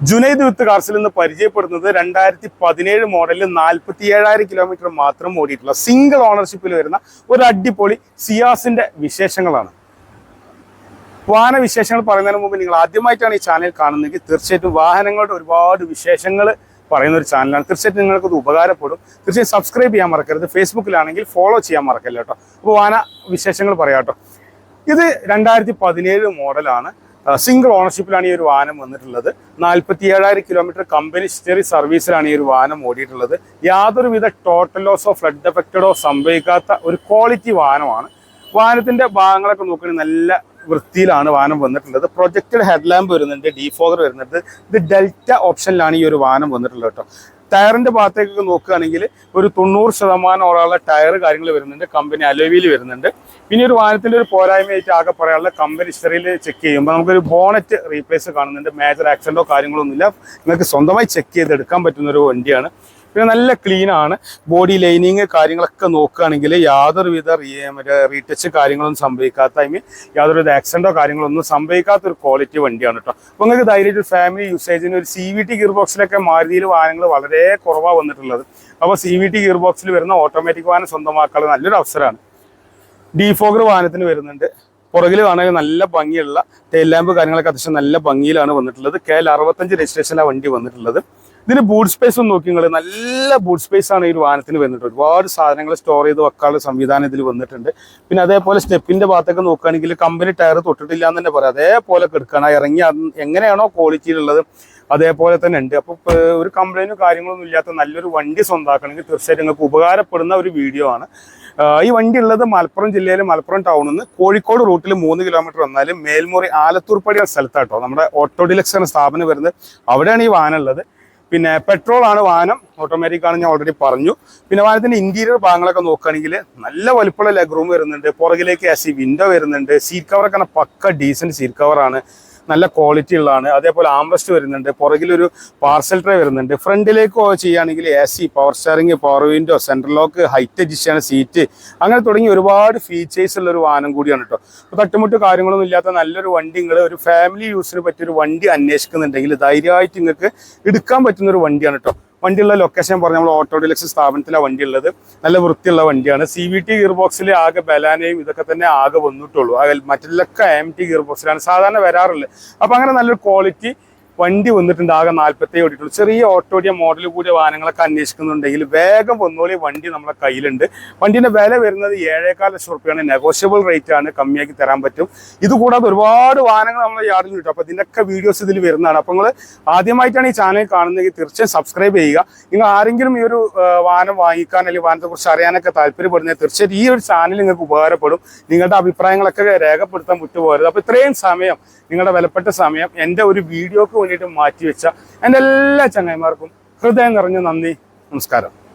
ജുനൈദ് വിത്ത് കാർസിൽ നിന്ന് പരിചയപ്പെടുന്നത് രണ്ടായിരത്തി പതിനേഴ് മോഡലിൽ നാൽപ്പത്തി ഏഴായിരം കിലോമീറ്റർ മാത്രം ഓടിയിട്ടുള്ള സിംഗിൾ ഓണർഷിപ്പിൽ വരുന്ന ഒരു അടിപൊളി സിയാസിന്റെ വിശേഷങ്ങളാണ്. വാഹന വിശേഷങ്ങൾ പറയുന്നതിന് മുമ്പ് നിങ്ങൾ ആദ്യമായിട്ടാണ് ഈ ചാനൽ കാണുന്നതെങ്കിൽ തീർച്ചയായിട്ടും വാഹനങ്ങളുടെ ഒരുപാട് വിശേഷങ്ങൾ പറയുന്ന ഒരു ചാനലാണ്. തീർച്ചയായിട്ടും നിങ്ങൾക്കത് ഉപകാരപ്പെടും. തീർച്ചയായും സബ്സ്ക്രൈബ് ചെയ്യാൻ മറക്കരുത്. ഫേസ്ബുക്കിലാണെങ്കിൽ ഫോളോ ചെയ്യാൻ മറക്കല്ല കേട്ടോ. അപ്പോൾ വാഹന വിശേഷങ്ങൾ പറയാം കേട്ടോ. ഇത് രണ്ടായിരത്തി പതിനേഴ് മോഡലാണ്. സിംഗിൾ ഓണർഷിപ്പിലാണ് ഈ ഒരു വാഹനം വന്നിട്ടുള്ളത്. നാൽപ്പത്തി ഏഴായിരം കിലോമീറ്റർ കമ്പനി ഹിസ്റ്ററി സർവീസിലാണ് ഈ ഒരു വാഹനം ഓടിയിട്ടുള്ളത്. യാതൊരുവിധ ടോട്ടൽ ലോസോ ഫ്ലഡ് എഫക്റ്റഡോ സംഭവിക്കാത്ത ഒരു ക്വാളിറ്റി വാഹനമാണ്. വാഹനത്തിന്റെ ഭാഗങ്ങളൊക്കെ നോക്കുകയാണെങ്കിൽ നല്ല വൃത്തിയിലാണ് വാഹനം വന്നിട്ടുള്ളത്. പ്രൊജക്റ്റഡ് ഹെഡ്ലാമ്പ് വരുന്നുണ്ട് ഡീഫോഗർ വരുന്നുണ്ട്. ഇത് ഡെൽറ്റ ഓപ്ഷനിലാണ് ഈ ഒരു വാഹനം വന്നിട്ടുള്ളത് കേട്ടോ. ടയറിന്റെ ഭാഗത്തേക്കൊക്കെ നോക്കുകയാണെങ്കിൽ ഒരു തൊണ്ണൂറ് ശതമാനോളമുള്ള ടയർ കാര്യങ്ങൾ വരുന്നുണ്ട്. കമ്പനി അലോവിയിൽ വരുന്നുണ്ട്. പിന്നെ ഒരു വാഹനത്തിന്റെ ഒരു പോരായ്മയായിട്ട് ആകെ പറയാനുള്ള കമ്പനി ഹിസ്റ്ററിയിൽ ചെക്ക് ചെയ്യുമ്പോൾ നമുക്കൊരു ബോണറ്റ് റീപ്ലേസ് കാണുന്നുണ്ട്. മേജർ ആക്സിഡന്റോ കാര്യങ്ങളോ ഒന്നുമില്ല. നിങ്ങൾക്ക് സ്വന്തമായി ചെക്ക് ചെയ്തെടുക്കാൻ പറ്റുന്ന ഒരു വണ്ടിയാണ്. പിന്നെ നല്ല ക്ലീൻ ആണ്. ബോഡി ലൈനിങ് കാര്യങ്ങളൊക്കെ നോക്കുകയാണെങ്കിൽ യാതൊരുവിധ റീടച്ച് കാര്യങ്ങളൊന്നും സംഭവിക്കാത്ത ഐ മീൻ യാതൊരുവിധ ആക്സിഡന്റോ കാര്യങ്ങളൊന്നും സംഭവിക്കാത്ത ഒരു ക്വാളിറ്റി വണ്ടിയാണ് കേട്ടോ അപ്പോൾ നിങ്ങൾക്ക് ധൈര്യമായിട്ട് ഫാമിലി യൂസേജിന് ഒരു സി വി ടി ഗിയർ ബോക്സിലൊക്കെ മാരുതിയിൽ വാഹനങ്ങൾ വളരെ കുറവാണ് വന്നിട്ടുള്ളത്. അപ്പോൾ സി വി ടി ഗിയർ ബോക്സിൽ വരുന്ന ഓട്ടോമാറ്റിക് വാഹനം സ്വന്തമാക്കാനുള്ള നല്ലൊരു അവസരമാണ്. ഡീഫോഗർ വാഹനത്തിന് വരുന്നുണ്ട്. പുറകിൽ കാണാൻ നല്ല ഭംഗിയുള്ള ടെയിൽ ലാമ്പ് കാര്യങ്ങളൊക്കെ അത്യാവശ്യം നല്ല ഭംഗിയിലാണ് വന്നിട്ടുള്ളത്. കെ എൽ അറുപത്തഞ്ച് രജിസ്ട്രേഷനിലാണ് വണ്ടി വന്നിട്ടുള്ളത്. ഇതിന് ബൂട്ട് സ്പേസ് ഒന്ന് നോക്കി നിങ്ങൾ നല്ല ബൂട്ട് സ്പേസ് ആണ് ഈ ഒരു വാഹനത്തിന് വന്നിട്ട് ഒരുപാട് സാധനങ്ങൾ സ്റ്റോർ ചെയ്ത് വെക്കാനുള്ള സംവിധാനം ഇതിൽ വന്നിട്ടുണ്ട്. പിന്നെ അതേപോലെ സ്റ്റെപ്പിന്റെ ഭാഗത്തൊക്കെ നോക്കുകയാണെങ്കിൽ കമ്പനി ടയർ തൊട്ടിട്ടില്ല എന്ന് തന്നെ പറയാം. അതേപോലെ കിടക്കണം ഇറങ്ങി എങ്ങനെയാണോ ക്വാളിറ്റിയിലുള്ളത് അതേപോലെ തന്നെ ഉണ്ട്. അപ്പോൾ ഒരു കംപ്ലൈന്റും കാര്യങ്ങളൊന്നും ഇല്ലാത്ത നല്ലൊരു വണ്ടി സ്വന്തമാക്കണമെങ്കിൽ തീർച്ചയായിട്ടും നിങ്ങൾക്ക് ഉപകാരപ്പെടുന്ന ഒരു വീഡിയോ ആണ്. ഈ വണ്ടി ഉള്ളത് മലപ്പുറം ജില്ലയിലെ മലപ്പുറം ടൗണിൽ നിന്ന് കോഴിക്കോട് റൂട്ടിൽ മൂന്ന് കിലോമീറ്റർ വന്നാലും മേൽമുറി ആലത്തൂർപ്പടി സ്ഥലത്താട്ടോ നമ്മുടെ ഓട്ടോ ഡിലക്സ് എന്ന സ്ഥാപനം വരുന്നത്. അവിടെയാണ് ഈ വാഹനം ഉള്ളത്. പിന്നെ പെട്രോൾ ആണ് വാഹനം. ഓട്ടോമാറ്റിക് ആണ് ഞാൻ ഓൾറെഡി പറഞ്ഞു. പിന്നെ വാഹനത്തിന്റെ ഇന്റീരിയർ ഭാഗങ്ങളൊക്കെ നോക്കുകയാണെങ്കിൽ നല്ല വലുപ്പമുള്ള ലെഗ് റൂം വരുന്നുണ്ട്. പുറകിലേക്ക് എ സി വിൻഡോ വരുന്നുണ്ട് സീറ്റ് കവറൊക്കെ പക്ക ഡീസന്റ് സീറ്റ് കവറാണ് നല്ല ക്വാളിറ്റി ഉള്ളതാണ്. അതേപോലെ ആംബസ്റ്റ് വരുന്നുണ്ട്. പുറകിലൊരു പാർസൽ ട്രേ വരുന്നുണ്ട്. ഫ്രണ്ടിലേക്ക് ചെയ്യുകയാണെങ്കിൽ A C power steering power window central lock height adjust seat അങ്ങനെ തുടങ്ങി ഒരുപാട് ഫീച്ചേഴ്സ് ഉള്ള ഒരു വാഹനം കൂടിയാണ് കേട്ടോ തട്ടുമുട്ട് കാര്യങ്ങളൊന്നും ഇല്ലാത്ത നല്ലൊരു വണ്ടി നിങ്ങൾ ഒരു ഫാമിലി യൂസിന് പറ്റിയൊരു വണ്ടി അന്വേഷിക്കുന്നുണ്ടെങ്കിൽ ധൈര്യമായിട്ട് നിങ്ങൾക്ക് എടുക്കാൻ പറ്റുന്ന ഒരു വണ്ടിയാണ് കേട്ടോ വണ്ടിയുള്ള ലൊക്കേഷൻ പറഞ്ഞു നമ്മൾ ഓട്ടോ ഡിലക്സ് സ്ഥാപനത്തിലാണ് വണ്ടി ഉള്ളത് നല്ല വൃത്തിയുള്ള വണ്ടിയാണ്. സി വി ടി ഗിയർ ബോക്സിൽ ആകെ ബലാനയും ഇതൊക്കെ തന്നെ ആകെ വന്നിട്ടുള്ളൂ. മറ്റെല്ലാം എം ടി ഗിയർ ബോക്സിലാണ് സാധാരണ വരാറുള്ളത് അപ്പൊ അങ്ങനെ നല്ലൊരു ക്വാളിറ്റി വണ്ടി വന്നിട്ടുണ്ട് ആകെ നാല്പത്തേ ഓടിയിട്ടുള്ളൂ. ചെറിയ ഓട്ടോഡിയ മോഡൽ കൂടിയ വാഹനങ്ങളൊക്കെ അന്വേഷിക്കുന്നുണ്ടെങ്കിൽ വേഗം വന്നോളി വണ്ടി നമ്മളെ കയ്യിലുണ്ട്. വണ്ടിന്റെ വില വരുന്നത് ഏഴേക്കാൽ ലക്ഷം റുപ്യാണ്. നെഗോഷ്യബിൾ റേറ്റ് ആണ്. കമ്മിയാക്കി തരാൻ പറ്റും. ഇതുകൂടാതെ ഒരുപാട് വാഹനങ്ങൾ നമ്മൾ യാർഡിൽ കിട്ടും. അപ്പൊ ഇതിന്റെയൊക്കെ വീഡിയോസ് ഇതിൽ വരുന്നതാണ്. അപ്പൊ നിങ്ങൾ ആദ്യമായിട്ടാണ് ഈ ചാനൽ കാണുന്നതെങ്കിൽ തീർച്ചയായും സബ്സ്ക്രൈബ് ചെയ്യുക. നിങ്ങൾ ആരെങ്കിലും ഈ ഒരു വാഹനം വാങ്ങിക്കാൻ അല്ലെങ്കിൽ വാഹനത്തെ കുറിച്ച് അറിയാനൊക്കെ താല്പര്യപ്പെടുന്നത് തീർച്ചയായിട്ടും ഈ ഒരു ചാനൽ നിങ്ങൾക്ക് ഉപകാരപ്പെടും. നിങ്ങളുടെ അഭിപ്രായങ്ങളൊക്കെ രേഖപ്പെടുത്താൻ വിട്ടുപോകരുത്. അപ്പൊ ഇത്രയും സമയം നിങ്ങളുടെ വിലപ്പെട്ട സമയം എന്റെ ഒരു വീഡിയോക്ക് വേണ്ടിയിട്ട് മാറ്റിവെച്ച എന്റെ എല്ലാ ചങ്ങായിമാർക്കും ഹൃദയം നിറഞ്ഞ നന്ദി നമസ്കാരം.